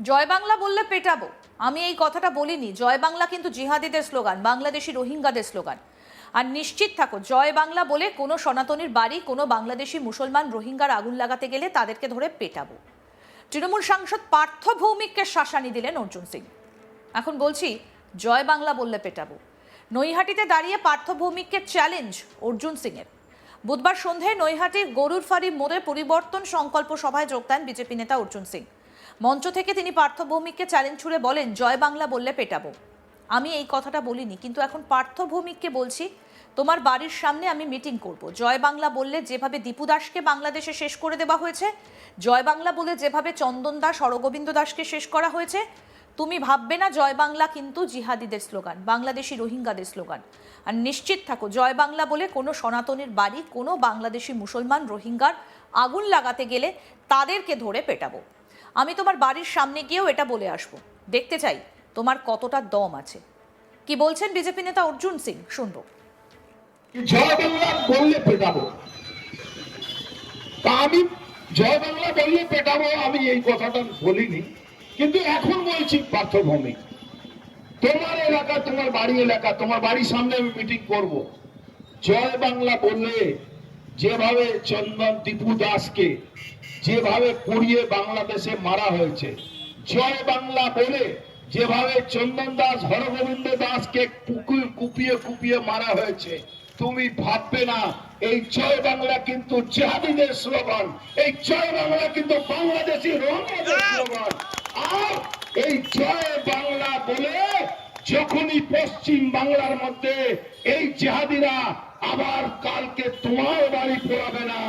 জয় বাংলা বললে পেটাবো। আমি এই কথাটা বলিনি। জয় বাংলা কিন্তু জিহাদিদের স্লোগান, বাংলাদেশি রোহিঙ্গাদের স্লোগান। আর নিশ্চিত থাকো, জয় বাংলা বলে কোনো সনাতনীর বাড়ি, কোনো বাংলাদেশি মুসলমান রোহিঙ্গার আগুন লাগাতে গেলে তাদেরকে ধরে পেটাবো। তৃণমূল সাংসদ পার্থ ভৌমিককে শাসানি দিলেন অর্জুন সিং। এখন বলছি, জয় বাংলা বললে পেটাবো। নৈহাটিতে দাঁড়িয়ে পার্থ ভৌমিককে চ্যালেঞ্জ অর্জুন সিংয়ের। বুধবার সন্ধ্যায় নৈহাটির গরুর ফাঁড়ি মোড়ে পরিবর্তন সংকল্প সভায় যোগ দেন বিজেপি নেতা অর্জুন সিং। মঞ্চ থেকে তিনি পার্থ ভৌমিককে চ্যালেঞ্জ ছুড়ে বলেন, জয় বাংলা বললে পেটাবো। আমি এই কথাটা বলিনি, কিন্তু এখন পার্থ ভৌমিককে বলছি, তোমার বাড়ির সামনে আমি মিটিং করব। জয় বাংলা বললে যেভাবে দীপু দাসকে বাংলাদেশে শেষ করে দেওয়া হয়েছে, জয় বাংলা বলে যেভাবে চন্দন দাস হরগোবিন্দ দাসকে শেষ করা হয়েছে, তুমি ভাববে না জয় বাংলা কিন্তু জিহাদিদের স্লোগান, বাংলাদেশি রোহিঙ্গাদের স্লোগান। আর নিশ্চিত থাকো, জয় বাংলা বলে কোনো সনাতনের বাড়ি, কোনো বাংলাদেশি মুসলমান, রোহিঙ্গার আগুন লাগাতে গেলে তাদেরকে ধরে পেটাবো। আমি তোমার বাড়ির সামনে গিয়েও এটা বলে আসব। দেখতে চাই তোমার কতটা দম আছে। কি বলছেন বিজেপি নেতা অর্জুন সিং? শুনব। আমি জয় বাংলা বললে পেটাবো, আমি এই কথাটা বলিনি। কিন্তু এখন বলছি পার্থভূমি। তোমার এলাকা, তোমার বাড়ি এলাকা, তোমার বাড়ির সামনে আমি মিটিং করব। জয় বাংলা বললে যেভাবে চন্দন দীপু দাসকে যেভাবে পুড়িয়ে বাংলাদেশে মারা হয়েছে, জয় বাংলা বলে যেভাবে চন্দন দাস, হরগোবিন্দ দাসকে কুপিয়ে কুপিয়ে মারা হয়েছে, তুমি ভাববে না, এই জয় বাংলা কিন্তু জাহাদিদের স্লোগান, এই জয় বাংলা কিন্তু বাংলাদেশি রোহিঙ্গাদের স্লোগান। আর এই জয় বাংলা বলে যখনই পশ্চিম বাংলার মধ্যে এই জেহাদিরা আবার কালকে তোমার বাড়ি পড়াবে না,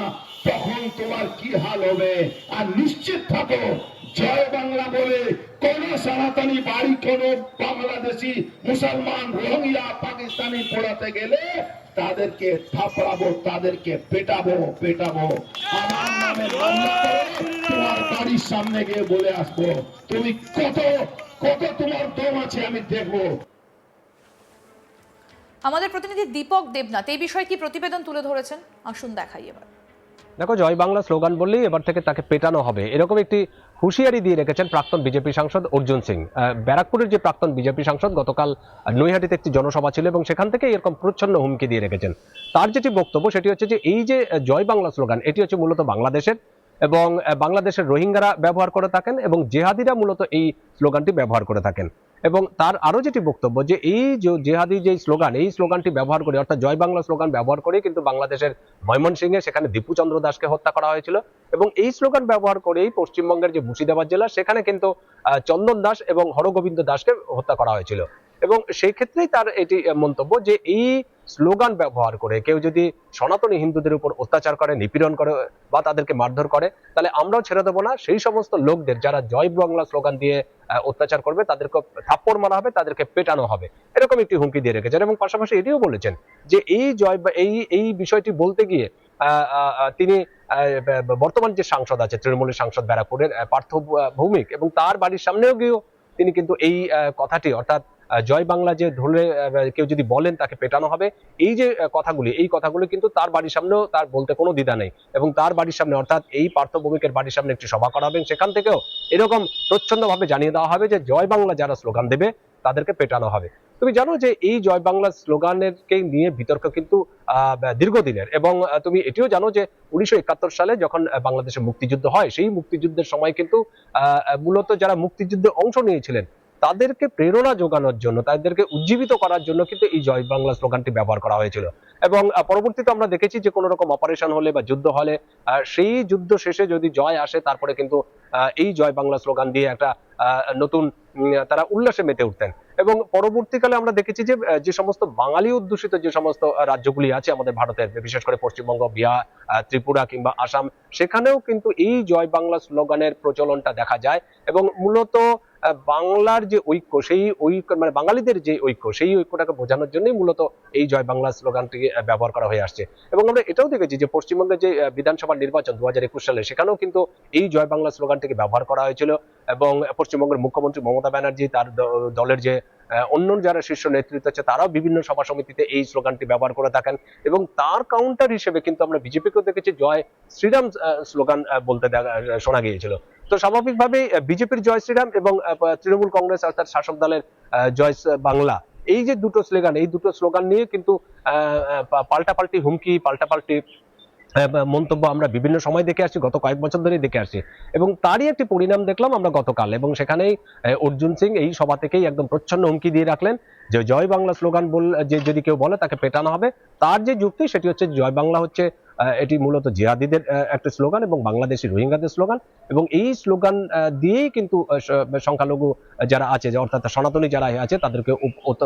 তখন তোমার কি হাল হবে? আর নিশ্চিত থাকো, জয় বাংলা বলে কোন সনাতনী বাড়ি, কোন বাংলাদেশি মুসলমান, রোহিঙ্গা, পাকিস্তানি পড়াতে গেলে তাদেরকে থাপড়াবো, তাদেরকে পেটাবো পেটাবো। আমার নামে তোমার বাড়ির সামনে গিয়ে বলে আসব, তুমি কত কত তোমার দম আছে আমি দেখব। আমাদের প্রতিনিধি দীপক দেবনাথ এই বিষয়ে কি প্রতিবেদন তুলে ধরেছেন? আসুন দেখাই এবার। দেখো জয় বাংলা স্লোগান বললেই এবার থেকে তাকে পেটানো হবে। এরকম একটি হুঁশিয়ারি দিয়ে রেখেছেন প্রাক্তন বিজেপি সাংসদ অর্জুন সিং। আহ, ব্যারাকপুরের যে প্রাক্তন বিজেপি সাংসদ গতকাল নৈহাটিতে একটি জনসভা ছিল এবং সেখান থেকে এরকম প্রচ্ছন্ন হুমকি দিয়ে রেখেছেন। তার যেটি বক্তব্য সেটি হচ্ছে যে এই যে জয় বাংলা স্লোগান এটি হচ্ছে মূলত বাংলাদেশের এবং বাংলাদেশের রোহিঙ্গারা ব্যবহার করে থাকেন এবং জেহাদিরা মূলত এই স্লোগানটি ব্যবহার করে থাকেন। এবং তার আরও যেটি বক্তব্য যে এই যে জেহাদি যে স্লোগান, এই স্লোগানটি ব্যবহার করে, অর্থাৎ জয় বাংলা স্লোগান ব্যবহার করে কিন্তু বাংলাদেশের ময়মনসিংহে সেখানে দীপুচন্দ্র দাসকে হত্যা করা হয়েছিল। এবং এই স্লোগান ব্যবহার করেই পশ্চিমবঙ্গের যে মুর্শিদাবাদ জেলা, সেখানে কিন্তু চন্দন দাস এবং হরগোবিন্দ দাসকে হত্যা করা হয়েছিল। এবং সেই ক্ষেত্রেই তার এটি মন্তব্য যে এই স্লোগান ব্যবহার করে, কেউ যদি সনাতনী হিন্দুদের উপর অত্যাচার করে, নিপীড়ন করে বা তাদেরকে মারধর করে, তাহলে আমরাও ছেড়ে দেবো না। সেই সমস্ত লোকদের যারা জয় বাংলা স্লোগান দিয়ে অত্যাচার করবে তাদেরকে থাপ্পড় মারা হবে, তাদেরকে পেটানো হবে। এরকম একটি হুমকি দিয়ে রেখেছেন এবং পাশাপাশি এটিও বলেছেন যে এই জয় এই এই বিষয়টি বলতে গিয়ে তিনি বর্তমান যে সাংসদ আছে, তৃণমূলের সাংসদ ব্যারাকপুরের পার্থ ভৌমিক এবং তার বাড়ির সামনেও গিয়েও তিনি কিন্তু এই কথাটি অর্থাৎ জয় বাংলা যে ধরে কেউ যদি বলেন তাকে পেটানো হবে। এই যে কথাগুলি, এই কথাগুলি কিন্তু তার বাড়ির সামনেও তার বলতে কোনো দ্বিধা নেই। এবং তার বাড়ির সামনে, অর্থাৎ এই পার্থ ভৌমিকের বাড়ির সামনে একটি সভা করা হবে, সেখান থেকেও এরকম প্রচ্ছন্ন ভাবে জানিয়ে দেওয়া হবে যে, জয় বাংলা যারা স্লোগান দেবে, তাদেরকে পেটানো হবে। তুমি জানো যে, এই জয় বাংলা স্লোগানের কে নিয়ে বিতর্ক কিন্তু দীর্ঘদিনের। এবং তুমি এটিও জানো যে, উনিশশো একাত্তর সালে যখন বাংলাদেশে মুক্তিযুদ্ধ হয়, সেই মুক্তিযুদ্ধের সময় কিন্তু মূলত যারা মুক্তিযুদ্ধে অংশ নিয়েছিলেন তাদেরকে প্রেরণা যোগানোর জন্য, তাদেরকে উজ্জীবিত করার জন্য কিন্তু এই জয় বাংলা স্লোগানটি ব্যবহার করা হয়েছিল। এবং পরবর্তীতে আমরা দেখেছি যে কোনো রকম অপারেশন হলে বা যুদ্ধ হলে সেই যুদ্ধ শেষে যদি জয় আসে, তারপরে কিন্তু এই জয় বাংলা স্লোগান দিয়ে একটা নতুন তারা উল্লাসে মেতে উঠতেন। এবং পরবর্তীকালে আমরা দেখেছি যে যে সমস্ত বাঙালি অধ্যুষিত যে সমস্ত রাজ্যগুলি আছে আমাদের ভারতের, বিশেষ করে পশ্চিমবঙ্গ, বিহার ত্রিপুরা কিংবা আসাম, সেখানেও কিন্তু এই জয় বাংলা স্লোগানের প্রচলনটা দেখা যায়। এবং মূলত বাংলার যে ঐক্য, সেই ঐক্য মানে বাঙালিদের যে ঐক্য, সেই ঐক্যটাকে বোঝানোর জন্যই মূলত এই জয় বাংলা স্লোগানটিকে ব্যবহার করা হয়ে আসছে। এবং আমরা এটাও দেখেছি যে পশ্চিমবঙ্গের যে বিধানসভা নির্বাচন দু হাজার একুশ সালে, সেখানেও কিন্তু এই জয় বাংলা স্লোগানটিকে ব্যবহার করা হয়েছিল। এবং পশ্চিমবঙ্গের মুখ্যমন্ত্রী মমতা ব্যানার্জি, তার দলের যে অন্য যারা শীর্ষ নেতৃত্ব আছে, তারাও বিভিন্ন সভা সমিতিতে এই স্লোগানটি ব্যবহার করে থাকেন। এবং তার কাউন্টার হিসেবে কিন্তু আমরা বিজেপিকেও দেখেছি, জয় শ্রীরাম স্লোগান বলতে শোনা গিয়েছিল। তো স্বাভাবিকভাবেই বিজেপির জয় শ্রীরাম এবং তৃণমূল কংগ্রেস অর্থাৎ শাসক দলের জয় বাংলা। এই যে দুটো স্লোগান, এই দুটো স্লোগান নিয়ে কিন্তু পাল্টাপাল্টি হুমকি, পাল্টাপাল্টি মন্তব্য আমরা বিভিন্ন সময় দেখে আসছি, গত কয়েক বছর ধরেই দেখে আসছি। এবং তারই একটি পরিণাম দেখলাম আমরা গতকাল। এবং সেখানেই অর্জুন সিং এই সভা থেকেই একদম প্রচ্ছন্ন হুমকি দিয়ে রাখলেন যে জয় বাংলা স্লোগান বল, যে যদি কেউ বলে তাকে পেটানো হবে। তার যে যুক্তি সেটি হচ্ছে জয় বাংলা হচ্ছে এটি মূলত জিহাদিদের একটা স্লোগান এবং বাংলাদেশি রোহিঙ্গাদের স্লোগান। এবং এই স্লোগান দিয়েই কিন্তু সংখ্যালঘু যারা আছে, যে অর্থাৎ সনাতনী যারা আছে, তাদেরকে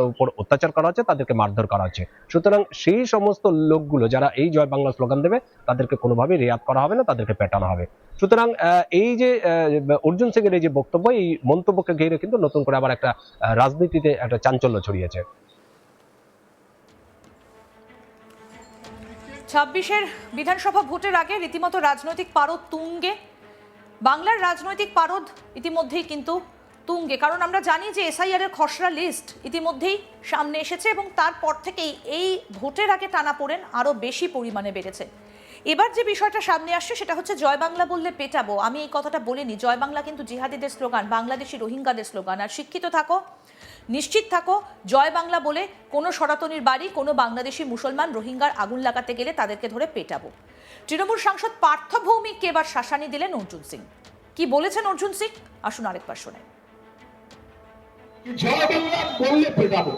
উপর অত্যাচার করা হচ্ছে, তাদেরকে মারধর করা হচ্ছে। সুতরাং সেই সমস্ত লোকগুলো যারা এই জয় বাংলা স্লোগান দেবে, তাদেরকে কোনোভাবেই রেয়াত করা হবে না, তাদেরকে পেটানো হবে। সুতরাং এই যে অর্জুন সিং এর এই যে বক্তব্য, এই মন্তব্যকে ঘিরে কিন্তু নতুন করে আবার একটা রাজনীতিতে একটা চাঞ্চল্য ছড়িয়েছে। ছাব্বিশের বিধানসভা ভোটের আগে রীতিমতো রাজনৈতিক পারদ তুঙ্গে। বাংলার রাজনৈতিক পারদ ইতিমধ্যেই কিন্তু তুঙ্গে। কারণ আমরা জানি যে এসআইআর এর খসড়া লিস্ট ইতিমধ্যেই সামনে এসেছে এবং তারপর থেকেই এই ভোটের আগে টানা পড়েন আরও বেশি পরিমাণে বেড়েছে। এবার যে বিষয়টা সামনে আসছে সেটা হচ্ছে জয় বাংলা বললে পেটাবো। আমি এই কথাটা বলিনি। জয় বাংলা কিন্তু জিহাদিদের স্লোগান, বাংলাদেশি রোহিঙ্গাদের স্লোগান। আর শিক্ষিত থাকো নিশ্চিত থাকো, জয় বাংলা বলে কোনো সনাতনীর বাড়ি, কোনো বাংলাদেশি মুসলমান রোহিঙ্গার আগুন লাগাতে গেলে তাদেরকে ধরে পেটাবো। তৃণমূল সাংসদ পার্থ ভৌমিককে এবার শাসানি দিলেন অর্জুন সিং। কি বলেছেন অর্জুন সিং? আসুন আরেকবার পেটাবো।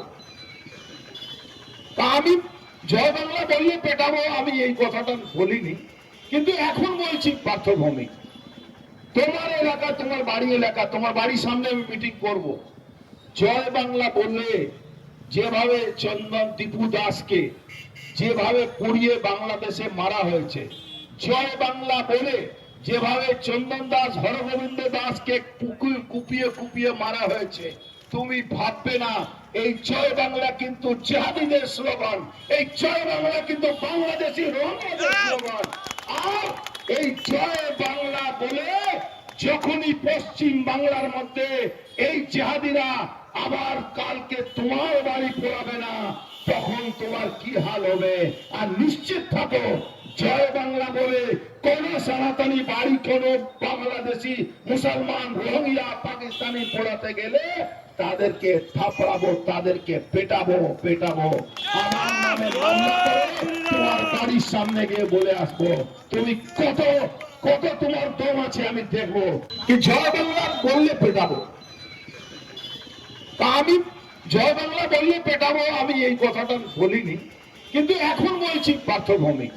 আমি জয় বাংলা বললে পেটাবো, আমি এই কথাটা বলিনি। কিন্তু এখন বলছি পার্থভূমি তোমার এলাকা, তোমার বাড়ি এলাকা, তোমার বাড়ির সামনে আমি মিটিং করব। জয় বাংলা বললে, যেভাবে চন্দন দীপু দাসকে, যেভাবে পুড়িয়ে বাংলাদেশে মারা হয়েছে জয় বাংলা বলে যেভাবে চন্দন দাস, হরগোবিন্দ দাসকে কুকু- কুপিয়ে কুপিয়ে মারা হয়েছে, তুমি ভাববে না, এই জয় বাংলা কিন্তু জাহাদিদের স্লোগান, এই জয় বাংলা কিন্তু বাংলাদেশি স্লোগান। আর এই জয় বাংলা বলে, যখনই পশ্চিম বাংলার মধ্যে এই জেহাদিরা আবার কালকে তোমার বাড়ি পড়াবে না, তখন তোমার কি হাল হবে? আর নিশ্চিত থাকো, জয় বাংলা বলে কোন সনাতনী বাড়ি, কোন বাংলাদেশি মুসলমান, রোহিঙ্গা, পাকিস্তানি পড়াতে গেলে তাদেরকে থাপড়াবো, তাদেরকে পেটাবো পেটাবো। তোমার বাড়ির সামনে গিয়ে বলে আসব। তুমি কত কত তোমার দম আছে আমি দেখব। কি জয় বাংলা বললে পেটাবো? তা আমি জয় বাংলা বললে পেটাবো, আমি এই কথাটা বলিনি। কিন্তু এখন বলছি পার্থভূমি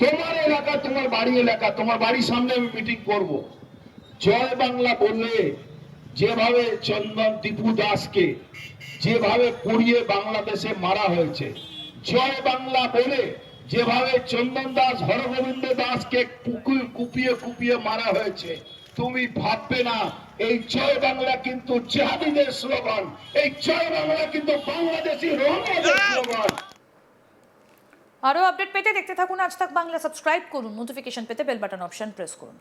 তোমার এলাকা, তোমার বাড়ি এলাকা, তোমার বাড়ির সামনে আমি মিটিং করব। জয় বাংলা বললে, যেভাবে চন্দন দীপু দাসকে, যেভাবে পুড়িয়ে বাংলাদেশে মারা হয়েছে জয় বাংলা বলে যেভাবে চন্দন দাস, হরগোবিন্দ দাসকে কুপিয়ে কুপিয়ে মারা হয়েছে তুমি ভাববে না এই জয় বাংলা কিন্তু জাহাদিদের স্লোগান এই জয় বাংলা কিন্তু বাংলাদেশি রোহিঙ্গাদের স্লোগান। আরও আপডেট পেতে দেখতে থাকুন আজ তাক বাংলা সাবস্ক্রাইব করুন নোটিফিকেশন পেতে বেল বাটন অপশন প্রেস করুন।